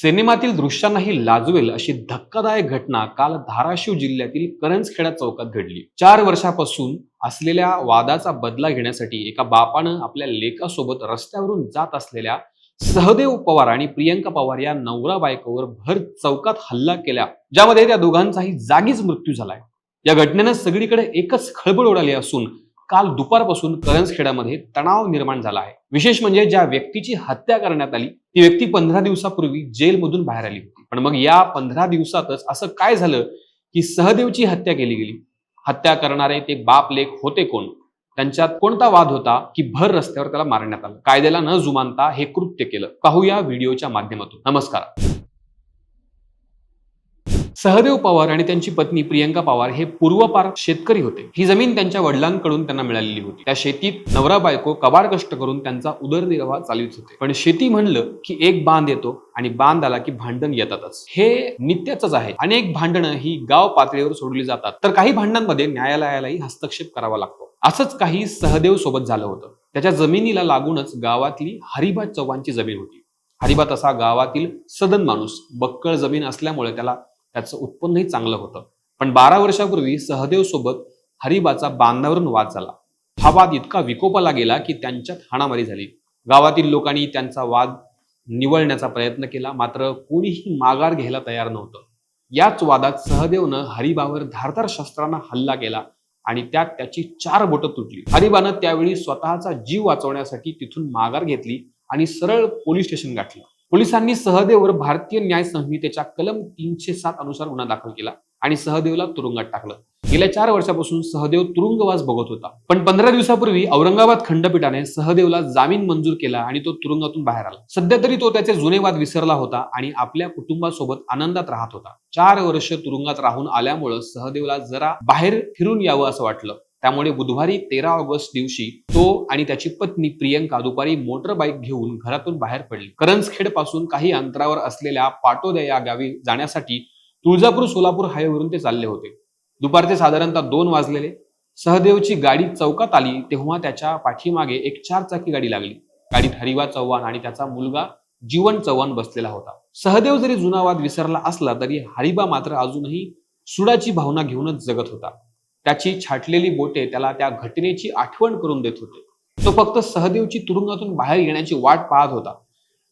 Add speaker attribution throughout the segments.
Speaker 1: सिनेमातील दृश्यांनाही लाजवेल अशी धक्कादायक घटना काल धाराशिव जिल्ह्यातील करंजखेडा चौकात घडली. चार वर्षापासून असलेल्या वादाचा बदला घेण्यासाठी एका बापानं आपल्या लेकासोबत रस्त्यावरून जात असलेल्या सहदेव पवार आणि प्रियंका पवार या नवरा बायकोवर भर चौकात हल्ला केला. ज्यामध्ये त्या दोघांचाही जागीच मृत्यू झालाय. या घटनेनं सगळीकडे एकच खळबळ उडाली असून काल दुपारपासून करंजखेड्यामध्ये तणाव निर्माण झाला आहे. विशेष म्हणजे ज्या व्यक्तीची हत्या करण्यात आली ती व्यक्ती पंधरा दिवसापूर्वी जेलमधून बाहेर आली होती. पण मग या पंधरा दिवसातच असं काय झालं की सहदेवची हत्या केली गेली? हत्या करणारे ते बाप लेख होते कोण? त्यांच्यात कोणता वाद होता की भर रस्त्यावर त्याला मारण्यात आलं? कायद्याला न जुमानता हे कृत्य केलं. पाहूया व्हिडिओच्या माध्यमातून. नमस्कार. सहदेव पवार आणि त्यांची पत्नी प्रियंका पवार हे पूर्वपार शेतकरी होते. ही जमीन त्यांच्या वडिलांकडून त्यांना मिळालेली होती. त्या शेतीत नवरा बायको कबाड कष्ट करून त्यांचा उदरनिर्वाह चालवित होते. पण शेती म्हणलं की एक बांध येतो आणि बांध आला की भांडण येतातच. हे नित्याचंच आहे. अनेक भांडणं ही गाव पातळीवर सोडली जातात. तर काही भांडणांमध्ये न्यायालयालाही हस्तक्षेप करावा लागतो. असंच काही सहदेव सोबत झालं होतं. त्याच्या जमिनीला लागूनच गावातली हरिबा चव्हाणची जमीन होती. हरिबा तसा गावातील सदन माणूस. बक्कळ जमीन असल्यामुळे त्याला त्याचं उत्पन्नही चांगलं होतं. पण बारा वर्षापूर्वी सहदेव सोबत हरिबाचा बांधावरून वाद झाला. हा वाद इतका विकोपाला गेला की त्यांच्यात हाणामारी झाली. गावातील लोकांनी त्यांचा वाद निवळण्याचा प्रयत्न केला मात्र कोणीही माघार घ्यायला तयार नव्हतं. याच वादात सहदेवनं हरिबावर धारदार शस्त्रांना हल्ला केला आणि त्यात त्याची चार बोटं तुटली. हरिबानं त्यावेळी स्वतःचा जीव वाचवण्यासाठी तिथून माघार घेतली आणि सरळ पोलीस स्टेशन गाठलं. पोलिसांनी सहदेववर भारतीय न्याय संहितेच्या कलम तीनशे सात अनुसार गुन्हा दाखल केला आणि सहदेवला तुरुंगात टाकलं. गेल्या चार वर्षापासून सहदेव तुरुंगवास बघत होता. पण पंधरा दिवसापूर्वी औरंगाबाद खंडपीठाने सहदेवला जामीन मंजूर केला आणि तो तुरुंगातून बाहेर आला. सध्या तरी तो त्याचे जुने वाद विसरला होता आणि आपल्या कुटुंबासोबत आनंदात राहत होता. चार वर्ष तुरुंगात राहून आल्यामुळं सहदेवला जरा बाहेर फिरून यावं असं वाटलं. त्यामुळे बुधवारी तेरा ऑगस्ट दिवशी तो आणि त्याची पत्नी प्रियंका दुपारी मोटर बाईक घेऊन घरातून बाहेर पडली. करंजखेडपासून काही अंतरावर असलेल्या पाटोद्या या गावी जाण्यासाठी तुळजापूर सोलापूर हायवेवरून ते चालले होते. दुपारचे साधारणतः दोन वाजलेले. सहदेवची गाडी चौकात आली तेव्हा त्याच्या पाठीमागे एक चार चाकी गाडी लागली. गाडीत हरिवा चव्हाण आणि त्याचा मुलगा जीवन चव्हाण बसलेला होता. सहदेव जरी जुना वाद विसरला असला तरी हरिबा मात्र अजूनही सुडाची भावना घेऊनच जगत होता. त्याची छाटलेली बोटे त्याला त्या घटनेची आठवण करून देत होते. तो फक्त सहदेवची तुरुंगातून बाहेर येण्याची वाट पाहत होता.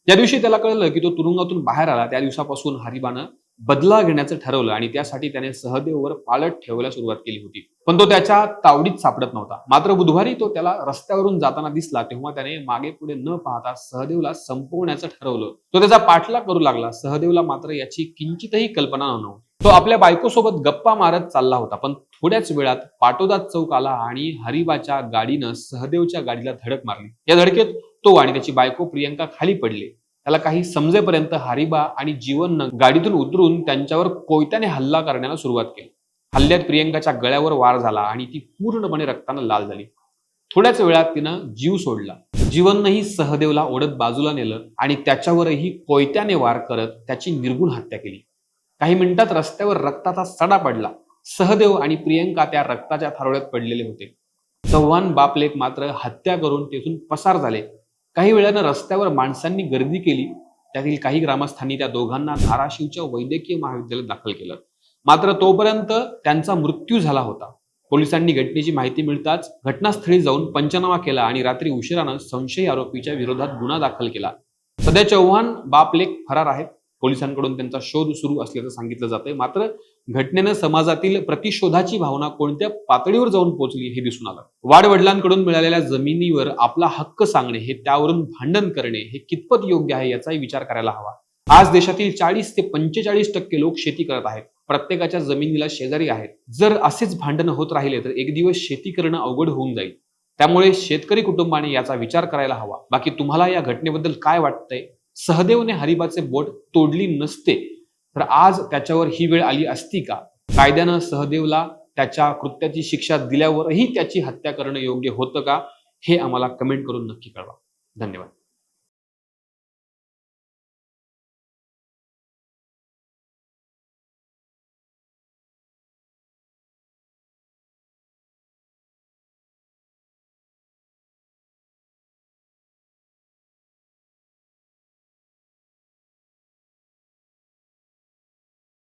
Speaker 1: ज्या दिवशी त्याला कळलं की तो तुरुंगातून बाहेर आला त्या दिवसापासून हरिबानं बदला घेण्याचं ठरवलं आणि त्यासाठी त्याने सहदेववर पालट ठेवायला सुरुवात केली होती. पण तो त्याच्या तावडीत सापडत नव्हता. मात्र बुधवारी तो त्याला रस्त्यावरून जाताना दिसला तेव्हा त्याने मागे पुढे न पाहता सहदेवला संपवण्याचं ठरवलं. तो त्याचा पाठलाग करू लागला. सहदेवला मात्र याची किंचितही कल्पना नव्हती. तो आपल्या बायकोसोबत गप्पा मारत चालला होता. पण थोड्याच वेळात पाटोदा चौक आला आणि हरिबाच्या गाडीनं सहदेवच्या गाडीला धडक मारली. या धडकेत तो आणि त्याची बायको प्रियंका खाली पडले. त्याला काही समजेपर्यंत हरिबा आणि जीवननं गाडीतून उतरून त्यांच्यावर कोयत्याने हल्ला करण्याला सुरुवात केली. हल्ल्यात प्रियंकाच्या गळ्यावर वार झाला आणि ती पूर्णपणे रक्तानं लाल झाली. थोड्याच वेळात तिनं जीव सोडला. जीवननंही सहदेवला ओढत बाजूला नेलं आणि त्याच्यावरही कोयत्याने वार करत त्याची निर्गुण हत्या केली. काही मिनिटात रस्त्यावर रक्ताचा सडा पडला. सहदेव आणि प्रियंका त्या रक्ताच्या थारोळ्यात पडलेले होते. चव्हाण बापलेक मात्र हत्या करून तेथून पसार झाले. काही वेळानं रस्त्यावर माणसांनी गर्दी केली. त्यातील काही ग्रामस्थांनी त्या दोघांना धाराशिवच्या वैद्यकीय महाविद्यालयात दाखल केलं. मात्र तोपर्यंत त्यांचा मृत्यू झाला होता. पोलिसांनी घटनेची माहिती मिळताच घटनास्थळी जाऊन पंचनामा केला आणि रात्री उशिरानं संशयी आरोपीच्या विरोधात गुन्हा दाखल केला. सध्या चव्हाण बापलेक फरार आहेत. पोलिसांकडून त्यांचा शोध सुरू असल्याचं सांगितलं जातंय. मात्र घटनेनं समाजातील प्रतिशोधाची भावना कोणत्या पातळीवर जाऊन पोहोचली हे दिसून आलं. वाडवडिलांकडून मिळालेल्या जमिनीवर आपला हक्क सांगणे हे त्यावरून भांडण करणे हे कितपत योग्य आहे याचाही विचार करायला हवा. आज देशातील चाळीस ते पंचेचाळीस टक्के लोक शेती करत आहेत. प्रत्येकाच्या जमिनीला शेजारी आहेत. जर असेच भांडण होत राहिले तर एक दिवस शेती करणं अवघड होऊन जाईल. त्यामुळे शेतकरी कुटुंबाने याचा विचार करायला हवा. बाकी तुम्हाला या घटनेबद्दल काय वाटतंय? सहदेवने हरिबाचे बोट तोडली नसते. तर आज त्याच्यावर ही वेळ आली असती का? कायद्यानं सहदेवला त्याच्या कृत्याची शिक्षा दिल्यावरही त्याची हत्या करणं योग्य होतं का? हे आम्हाला कमेंट करून नक्की कळवा. धन्यवाद.